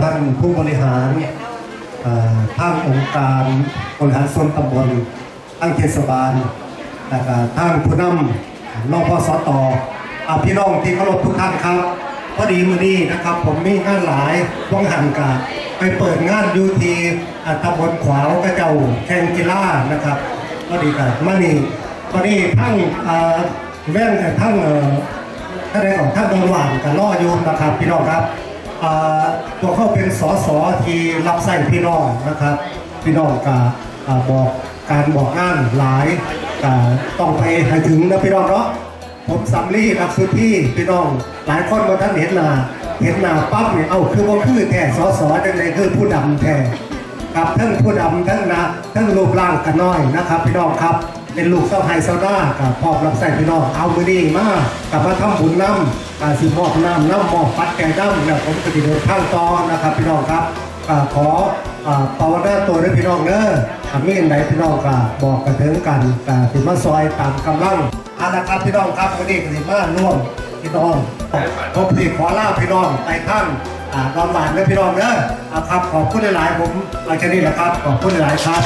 ท่านผู้บริหารเอ่อทางองค์การบริหารส่วนตำบลทางเทศบาลแล้วก็ทางผู้นำนพสตอาพี่น้องที่เคารพทุกท่านครับพอดีมือนี้นะครับ ผมมีงานหลายว่างหันกาไปเปิดงานยูทีตำบลขวาวกระเจ้าแข่งกีฬานะครับพอดีกันมานี่พอดีทั้งอ่าแว่นทั้งเอ่อถ้าได้ของท่านระหวางกันล่อโยมนะครับพี่น้องครับ ตัวเขาเป็นสสที่รับใส่พี่น้องนะครับ พี่น้องกาบอกการบอกงานหลายกาต้องไปให้ถึงนะพี่น้องเนาะผมสำลีรับสุที่พี่น้อง หลายคนมาท่านเห็นหน้าเห็นหน้าปั๊บเนี่ยเอาคือว่าคือแท้สสจังเลยคือผู้ดำแท้ครับทั้งผู้ดำทั้งนะทั้งรูปร่างกันน้อยนะครับ พี่น้องครับเป็นลูกเจ้าไฮเซาด้ากับพ่อรับใส่พี่น้องเอามือดีมากกับมาทำบุญน้ำการสิมอบน้ำน้ำมอบปัดแก่น้ำเนี่ยผมจะติดเดินข้างตอนนะครับพี่น้องครับขออ่าภาวนาตัวด้วยพี่น้องเนอะทำมีอันไหนพี่น้องก็บอกกันถึงกันแต่ถึงมาซอยตามกำลังเอาละครับพี่น้องครับวันนี้ก็สิมาร่วมพี่น้องผมสิขอลาพี่น้องไปท่านอ่านอนหวานเนอะพี่น้องเนอะเอาครับขอบคุณหลายๆผมเอาแค่นี้แหละครับขอบคุณหลายๆครับ